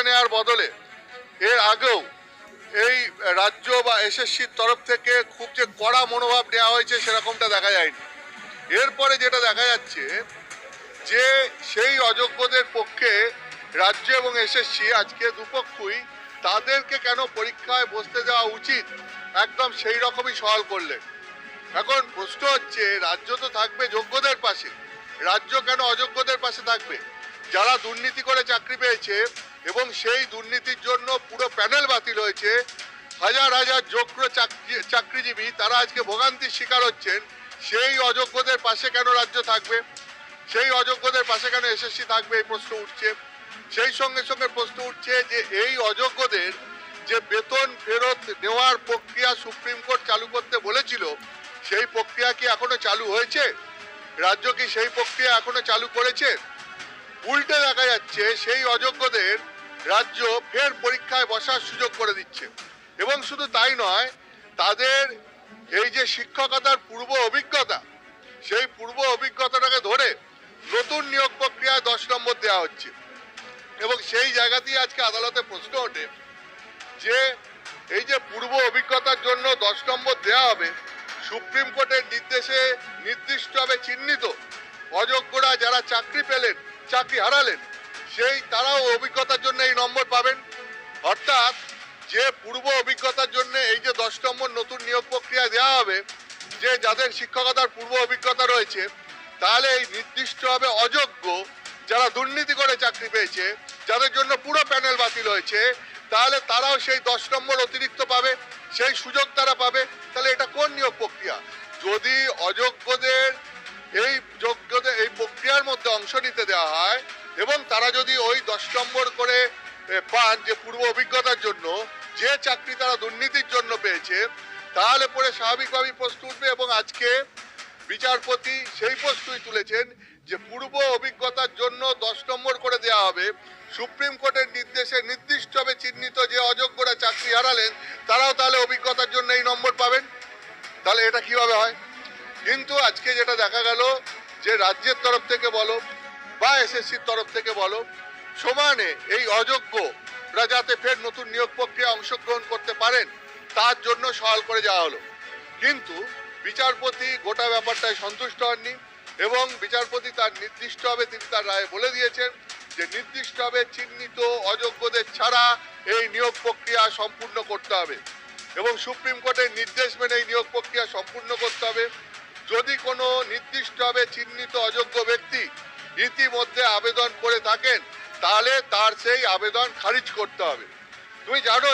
ব্যবস্থা নেওয়ার বদলে এর আগেও এই রাজ্য বা এসএসসির তরফ থেকে খুব যে কড়া মনোভাব নেওয়া হয়েছে সেরকমটা দেখা যায়নি। এরপরে যেটা দেখা যাচ্ছে যে সেই অযোগ্যদের পক্ষে রাজ্য এবং এসএসসি আজকে দুপক্ষই তাদেরকে কেন পরীক্ষায় বসতে যাওয়া উচিত একদম সেই রকমই সওয়াল করলেন। এখন প্রশ্ন হচ্ছে, রাজ্য তো থাকবে যোগ্যদের পাশে। রাজ্য কেন অযোগ্যদের পাশে থাকবে? যারা দুর্নীতি করে চাকরি পেয়েছে এবং সেই দুর্নীতির জন্য পুরো প্যানেল বাতিল হয়েছে। হাজার হাজার যোগ্য চাকরি- চাকরিজীবী তারা আজকে ভোগান্তির শিকার হচ্ছেন। সেই অযোগ্যদের পাশে কেন রাজ্য থাকবে? সেই অযোগ্যদের পাশে কেন এসএসসি থাকবে? এই প্রশ্ন উঠছে। সেই সঙ্গে সঙ্গে প্রশ্ন উঠছে যে এই অযোগ্যদের যে বেতন ফেরত নেওয়ার প্রক্রিয়া সুপ্রিম কোর্ট চালু করতে বলেছিল, সেই প্রক্রিয়া কি এখনও চালু হয়েছে? রাজ্য কি সেই প্রক্রিয়া এখনও চালু করেছে? উল্টে দেখা যাচ্ছে সেই অযোগ্যদের রাজ্য ফের পরীক্ষায় বসার সুযোগ করে দিচ্ছে। এবং শুধু তাই নয়, তাদের এই যে শিক্ষকতার পূর্ব অভিজ্ঞতা, সেই পূর্ব অভিজ্ঞতাটাকে ধরে নতুন নিয়োগ প্রক্রিয়ায় দশ নম্বর দেওয়া হচ্ছে। এবং সেই জায়গাতেই আজকে আদালতে প্রশ্ন ওঠে যে, এই যে পূর্ব অভিজ্ঞতার জন্য দশ নম্বর দেওয়া হবে, সুপ্রিম কোর্টের নির্দেশে নির্দিষ্টভাবে চিহ্নিত, অযোগ্যরা যারা চাকরি পেলেন, চাকরি হারালেন সেই তারাও অভিজ্ঞতার জন্য এই নম্বর পাবেন। অর্থাৎ যে পূর্ব অভিজ্ঞতার জন্য এই যে দশ নম্বর নতুন নিয়োগ প্রক্রিয়া দেওয়া হবে, যে যাদের শিক্ষকতার পূর্ব অভিজ্ঞতা রয়েছে, তাহলে এই নির্দিষ্টভাবে অযোগ্য যারা দুর্নীতি করে চাকরি পেয়েছে, যাদের জন্য পুরো প্যানেল বাতিল হয়েছে, তাহলে তারাও সেই দশ নম্বর অতিরিক্ত পাবে, সেই সুযোগ তারা পাবে। এবং তারা যদি ওই দশ নম্বর করে পান যে পূর্ব অভিজ্ঞতার জন্য, যে চাকরি তারা দুর্নীতির জন্য পেয়েছে, তাহলে পরে স্বাভাবিকভাবেই প্রশ্ন উঠবে এবং আজকে বিচারপতি সেই প্রশ্নই তুলেছেন যে পূর্ব অভিজ্ঞতার জন্য দশ নম্বর করে দেওয়া হবে। সুপ্রিম কোর্টের নির্দেশে নির্দিষ্টভাবে চিহ্নিত যে অযোগ্যরা চাকরি হারালেন, তারাও তাহলে অভিজ্ঞতার জন্য এই নম্বর পাবেন। তাহলে এটা কীভাবে হয়? কিন্তু আজকে যেটা দেখা গেল, যে রাজ্যের তরফ থেকে বলো বা এসএসসির তরফ থেকে বলো, সমানে এই অযোগ্যরা যাতে ফের নতুন নিয়োগ প্রক্রিয়া অংশগ্রহণ করতে পারেন, তার জন্য সওয়াল করে যাওয়া হলো। কিন্তু বিচারপতি গোটা ব্যাপারটায় সন্তুষ্ট হননি এবং বিচারপতি তার নির্দিষ্টভাবে তিনি তার রায়ে বলে দিয়েছেন যে নির্দিষ্টভাবে চিহ্নিত অযোগ্যদের ছাড়া এই নিয়োগ প্রক্রিয়া সম্পূর্ণ করতে হবে এবং সুপ্রিম কোর্টের নির্দেশ মেনে এই নিয়োগ প্রক্রিয়া সম্পূর্ণ করতে হবে। যদি কোনো নির্দিষ্টভাবে চিহ্নিত অযোগ্য ইতিমধ্যে আবেদন করে থাকেন তাহলে তার সেই আবেদন খারিজ করতে হবে। তুমি জানো